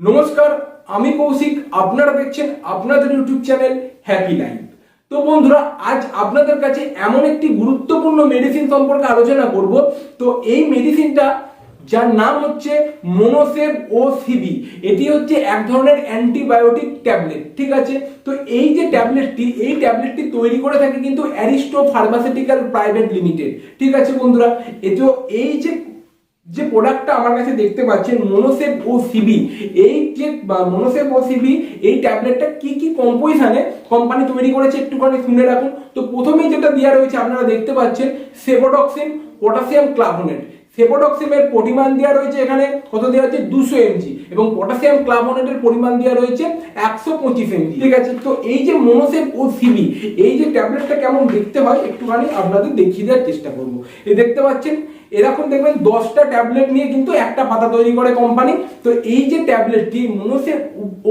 নমস্কার, আমি কৌশিক, আপনারা দেখছেন আপনাদের ইউটিউব চ্যানেল হ্যাপি লাইফ তো বন্ধুরা, আজ আপনাদের কাছে এমন একটি গুরুত্বপূর্ণ মেডিসিন সম্পর্কে আলোচনা করব। তো এই মেডিসিনটা যার নাম হচ্ছে মোনোসেভ ও সিবি এটি হচ্ছে এক ধরনের অ্যান্টিবায়োটিক ট্যাবলেট ঠিক আছে? তো এই যে ট্যাবলেটটি এই ট্যাবলেটটি তৈরি করে থাকে কিন্তু অ্যারিস্টো ফার্মাসিউটিক্যাল প্রাইভেট লিমিটেড ঠিক আছে বন্ধুরা? এ তো এই যে যে প্রোডাক্টটা আমার কাছে দেখতে পাচ্ছেন মনোসেভ ও সিবি এই যে মনোসেভ ও সিবি এই ট্যাবলেটটা কি কি কম্পোজিশনে কোম্পানি তৈরি করেছে একটুখানি শুনে রাখুন। তো প্রথমেই যেটা দেওয়া রয়েছে, আপনারা দেখতে পাচ্ছেন সেবোটক্সিন পটাশিয়াম ক্লাভোনেট সেবোটক্সিমের পরিমাণ দেওয়া রয়েছে এখানে, কত দেওয়া হচ্ছে? দুশো এমজি এবং পটাশিয়াম ক্লাভোনেটের পরিমাণ দেওয়া রয়েছে একশো পঁচিশ এমজি ঠিক আছে? তো এই যে মনোসেভ ও সিবি এই যে ট্যাবলেটটা কেমন দেখতে হয়, একটুখানি আপনাদের দেখিয়ে দেওয়ার চেষ্টা করব। এই দেখতে পাচ্ছেন এরকম দেখবেন দশটা ট্যাবলেট নিয়ে কিন্তু একটা পাতা তৈরি করে কোম্পানি তো এই যে ট্যাবলেটটি মনোসেভ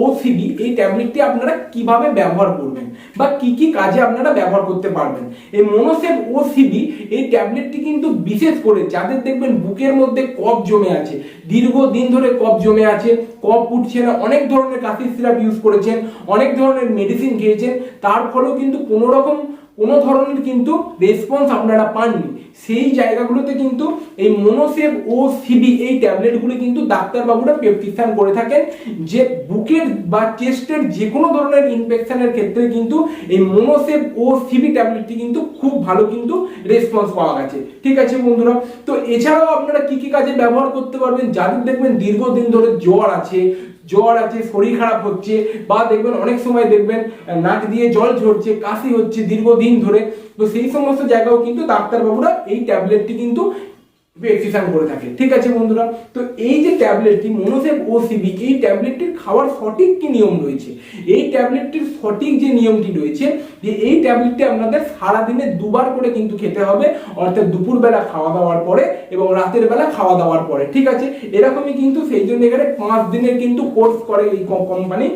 ও সিবি এই ট্যাবলেটটি আপনারা কীভাবে ব্যবহার করবেন? বা কি কি কাজে আপনারা ব্যবহার করতে পারবেন? এই মনোসেভ ও সিবি এই ট্যাবলেটটি কিন্তু বিশেষ করে যাদের দেখবেন বুকের মধ্যে কফ জমে আছে, দীর্ঘদিন ধরে কফ জমে আছে, কফ উঠছে না, অনেক ধরনের কাশির সিরাপ ইউজ করেছেন, অনেক ধরনের মেডিসিন খেয়েছেন, তার ফলেও কিন্তু কোনো রকম কোনো ধরনের কিন্তু রেসপন্স আপনারা পাননি। সেই জায়গাগুলোতে কিন্তু এই মনোসেভ ও সিবি এই ট্যাবলেটগুলো কিন্তু ডাক্তারবাবুরা প্রেসক্রিপশন করে থাকেন যে বুকের বা চেস্টের যে কোনো ধরনের ইনফেকশনের ক্ষেত্রে কিন্তু এই মনোসেভ ও সিবি ট্যাবলেটটি কিন্তু খুব ভালো কিন্তু রেসপন্স পাওয়া গেছে। ঠিক আছে বন্ধুরা? তো এছাড়াও আপনারা কি কি কাজে ব্যবহার করতে পারবেন? যাদের দেখবেন দীর্ঘদিন ধরে জ্বর আছে জ্বর আছে, শরীর খারাপ হচ্ছে বা দেখবেন অনেক সময় দেখবেন নাক দিয়ে জল ঝরছে, কাশি হচ্ছে দীর্ঘদিন ধরে। তো সেই সমস্ত জায়গাও কিন্তু ডাক্তারবাবুরা এই ট্যাবলেটটি কিন্তু প্রেসক্রিপশন করে থাকে। ঠিক আছে বন্ধুরা? তো এই যে ট্যাবলেটটি মনোসেভ ওসিবি এই ট্যাবলেটটির খাওয়ার সঠিক কি নিয়ম রয়েছে? এই ট্যাবলেটটির সঠিক যে নিয়মটি রয়েছে, যে এই ট্যাবলেটটি আপনাদের সারাদিনে দুবার করে কিন্তু খেতে হবে, অর্থাৎ দুপুরবেলা খাওয়া দাওয়ার পরে এবং রাতের বেলা খাওয়া দাওয়ার পরে, ঠিক আছে? এরকমই কিন্তু সেই জন্য এখানে পাঁচ দিনের কিন্তু কোর্স করে এই কোম্পানি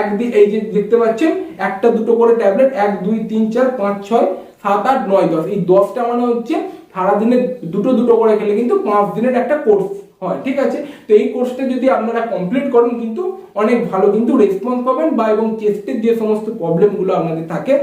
একদিন এই যে দেখতে পাচ্ছেন, একটা দুটো করে ট্যাবলেট, এক, দুই, তিন, চার, পাঁচ, ছয়, সাত, আট, নয়, দশ। এই দশটা মানে হচ্ছে সারাদিনে দুটো দুটো করে খেলে কিন্তু পাঁচ দিনের একটা কোর্স হয়, ঠিক আছে? তো এই কোর্সটা যদি আপনারা কমপ্লিট করেন কিন্তু অনেক ভালো কিন্তু রেসপন্স পাবেন বা এবং চেস্টের যে সমস্ত প্রবলেমগুলো আপনাদের থাকে,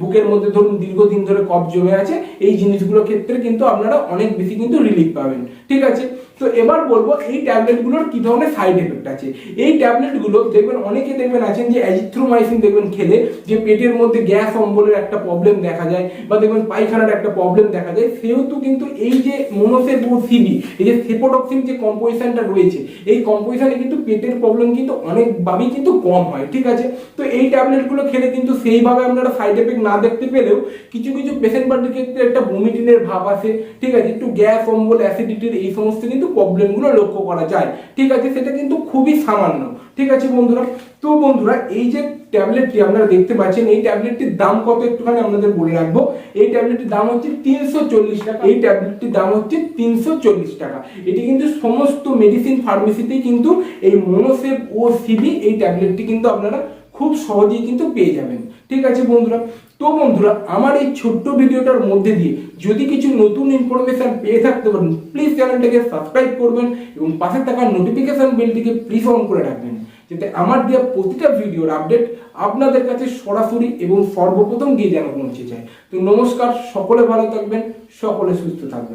বুকের মধ্যে ধরুন দীর্ঘদিন ধরে কফ জমে আছে, এই জিনিসগুলোর ক্ষেত্রে কিন্তু আপনারা অনেক বেশি কিন্তু রিলিফ পাবেন, ঠিক আছে? তো এবার বলব এই ট্যাবলেটগুলোর কি ধরনের সাইড এফেক্ট আছে? এই ট্যাবলেটগুলো দেখবেন, অনেকে দেখবেন আছেন যে অ্যাজিথ্রোমাইসিন দেখবেন খেলে, যে পেটের মধ্যে গ্যাস অম্বলের একটা প্রবলেম দেখা যায়, বা দেখবেন পায়খানার একটা প্রবলেম দেখা যায়। সেহেতু কিন্তু এই যে মনোসের সিবি এই যে সেপোটক্সিন যে কম্পোজিশনটা রয়েছে, এই কম্পোজিশনে কিন্তু পেটের প্রবলেম কিন্তু অনেকভাবেই কিন্তু কম হয়, ঠিক আছে? তো এই ট্যাবলেটগুলো খেলে কিন্তু সেইভাবে আপনারা সাইড এফেক্ট না দেখতে পেলেও কিছু কিছু পেশেন্ট পার্টির ক্ষেত্রে একটা বমিটিনের ভাব আসে, ঠিক আছে? একটু গ্যাস অম্বল অ্যাসিডিটির এই সমস্ত কিন্তু প্রবলেমগুলো লক্ষ্য করা যায়। ঠিক আছে, সেটা কিন্তু খুবই সামান্য। ঠিক আছে বন্ধুরা? তো বন্ধুরা, এই যে ট্যাবলেটটি আপনারা দেখতে পাচ্ছেন, এই ট্যাবলেটটির দাম কত একটুখানি আপনাদের বলে রাখব। এই ট্যাবলেটটির দাম হচ্ছে তিনশো চল্লিশ টাকা। এই ট্যাবলেটটির দাম হচ্ছে তিনশো চল্লিশ টাকা। এটি কিন্তু সমস্ত মেডিসিন ফার্মেসিতেই কিন্তু এই মনোসেভ ও সিবি এই ট্যাবলেটটি কিন্তু আপনারা খুব সহজেই কিন্তু পেয়ে যাবেন। ঠিক আছে বন্ধুরা? তো বন্ধুরা, আমার এই ছোট্ট ভিডিওটার মধ্যে দিয়ে যদি কিছু নতুন ইনফরমেশন পেয়ে থাকতে পারেন প্লিজ চ্যানেলটাকে সাবস্ক্রাইব করবেন এবং পাশে থাকা নোটিফিকেশন বেলটিকে প্লিজ অন করে রাখবেন, যাতে আমার দেওয়া প্রতিটা ভিডিওর আপডেট আপনাদের কাছে সরাসরি এবং সর্বপ্রথম গিয়ে যেন পৌঁছে যায়। তো নমস্কার, সকলে ভালো থাকবেন, সকলে সুস্থ থাকবেন।